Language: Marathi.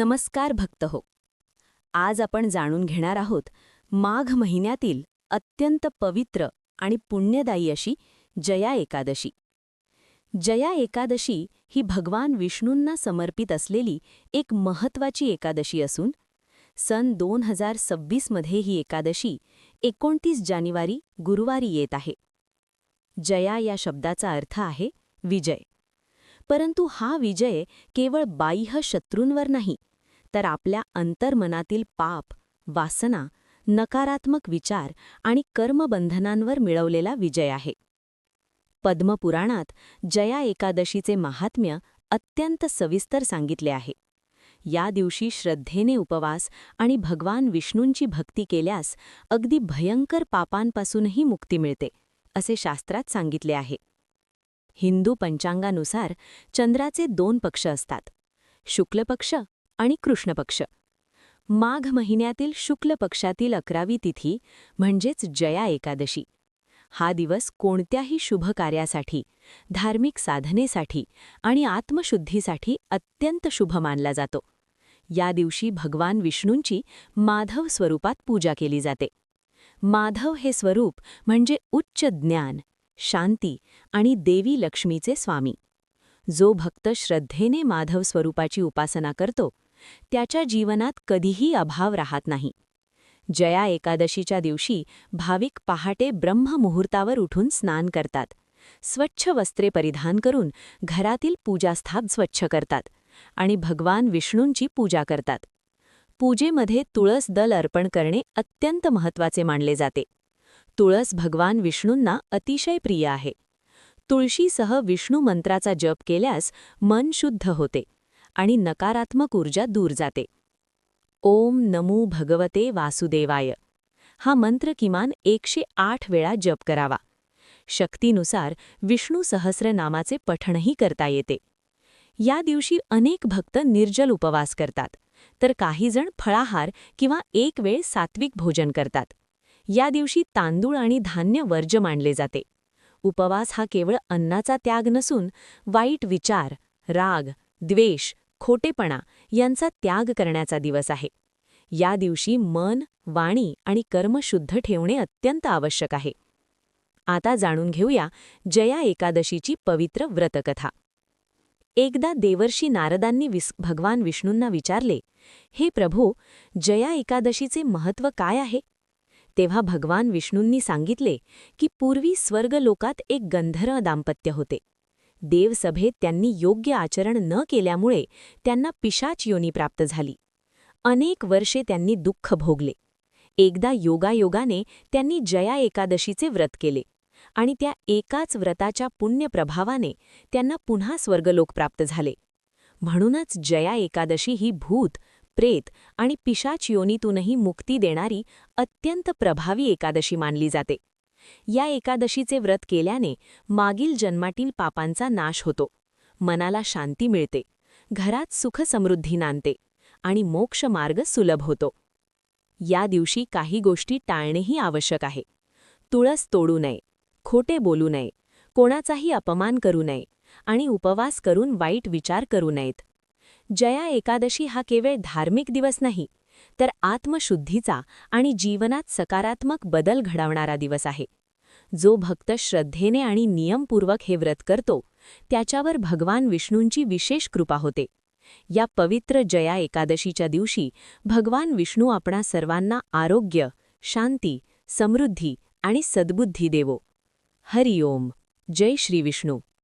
नमस्कार भक्त हो. आज आपण जाणून घेणार आहोत माघ महिन्यातील अत्यंत पवित्र आणि पुण्यदायी अशी जया एकादशी. जया एकादशी ही भगवान विष्णूंना समर्पित असलेली एक महत्वाची एकादशी असून सन दोन हजार सव्वीसमध्ये ही एकादशी एकोणतीस जानेवारी गुरुवारी येत आहे. जया या शब्दाचा अर्थ आहे विजय. परंतु हा विजय केवळ बाह्य शत्रूंवर नाही तर आपल्या अंतर्मनातील पाप वासना नकारात्मक विचार आणि कर्मबंधनांवर मिळवलेला विजय आहे. पद्मपुराणात जया एकादशीचे महात्म्य अत्यंत सविस्तर सांगितले आहे. या दिवशी श्रद्धेने उपवास आणि भगवान विष्णूंची भक्ती केल्यास अगदी भयंकर पापांपासूनही मुक्ती मिळते असे शास्त्रात सांगितले आहे. हिंदू पंचांगानुसार चंद्राचे दोन पक्ष असतात. शुक्ल पक्ष आणि कृष्ण पक्ष. माघ महिन्यातील शुक्ल पक्षातील अकरावी तिथी म्हणजेच जया एकादशी. हा दिवस कोणत्याही शुभ कार्यासाठी धार्मिक साधनेसाठी आणि आत्मशुद्धीसाठी अत्यंत शुभ मानला जातो. या दिवशी भगवान विष्णूंची माधव स्वरूपात पूजा केली जाते. माधव हे स्वरूप म्हणजे उच्च ज्ञान शांती आणि देवी लक्ष्मीचे स्वामी. जो भक्त श्रद्धेने माधव स्वरूपाची उपासना करतो त्याच्या जीवनात कधीही अभाव राहत नाही. जया एकादशीच्या दिवशी भाविक पहाटे ब्रह्ममुहूर्तावर उठून स्नान करतात. स्वच्छ वस्त्रे परिधान करून घरातील पूजास्थाप स्वच्छ करतात आणि भगवान विष्णूंची पूजा करतात. पूजेमध्ये तुळस दल अर्पण करणे अत्यंत महत्त्वाचे मानले जाते. तुळस भगवान विष्णूंना अतिशय प्रिय आहे. तुळशीसह विष्णू मंत्राचा जप केल्यास मन शुद्ध होते. आणि नकारात्मक ऊर्जा दूर जाते. ओम नमो भगवते वासुदेवाय. हा मंत्र किमान एकशे आठ वेळा जप करावा. शक्तीनुसार विष्णू सहस्र नामाचे पठणही करता येते. या दिवशी अनेक भक्त निर्जल उपवास करतात तर काहीजण फळाहार किंवा एक वेळ सात्विक भोजन करतात. या दिवशी तांदूळ आणि धान्य वर्ज मानले जाते. उपवास हा केवळ अन्नाचा त्याग नसून वाईट विचार राग द्वेष खोटेपणा यांचा त्याग करण्याचा दिवस आहे. या दिवशी मन वाणी आणि कर्म शुद्ध ठेवणे अत्यंत आवश्यक आहे. आता जाणून घेऊया जया एकादशीची पवित्र व्रतकथा. एकदा देवर्षी नारदांनी विस भगवान विष्णूंना विचारले हे प्रभू जया एकादशीचे महत्त्व काय आहे? तेव्हा भगवान विष्णूंनी सांगितले की पूर्वी स्वर्गलोकात एक गंधर्व दाम्पत्य होते. देवसभेत त्यांनी योग्य आचरण न केल्यामुळे त्यांना पिशाच योनी प्राप्त झाली. अनेक वर्षे त्यांनी दुःख भोगले. एकदा योगायोगाने त्यांनी जया एकादशीचे व्रत केले आणि त्या एकाच व्रताच्या पुण्यप्रभावाने त्यांना पुन्हा स्वर्गलोक प्राप्त झाले. म्हणूनच जया एकादशी ही भूत प्रेत आणि पिशाच योनीतूनही मुक्ती देणारी अत्यंत प्रभावी एकादशी मानली जाते. या एकादशीचे व्रत केल्याने मागील जन्मातील पापांचा नाश होतो. मनाला शांती मिळते. घरात सुखसमृद्धी नांदते आणि मोक्ष मार्ग सुलभ होतो. या दिवशी काही गोष्टी टाळणेही आवश्यक आहे. तुळस तोडू नये खोटे बोलू नये कोणाचाही अपमान करू नये आणि उपवास करून वाईट विचार करू नयेत. जया एकादशी हा केवळ धार्मिक दिवस नाही तर आत्मशुद्धीचा आणि जीवनात सकारात्मक बदल घडवणारा दिवस आहे. जो भक्त श्रद्धेने आणि नियमपूर्वक हे व्रत करतो त्याच्यावर भगवान विष्णूंची विशेष कृपा होते. या पवित्र जया एकादशीच्या दिवशी भगवान विष्णू आपणा सर्वांना आरोग्य शांती समृद्धी आणि सद्बुद्धी देवो. हरिओम. जय श्री विष्णू.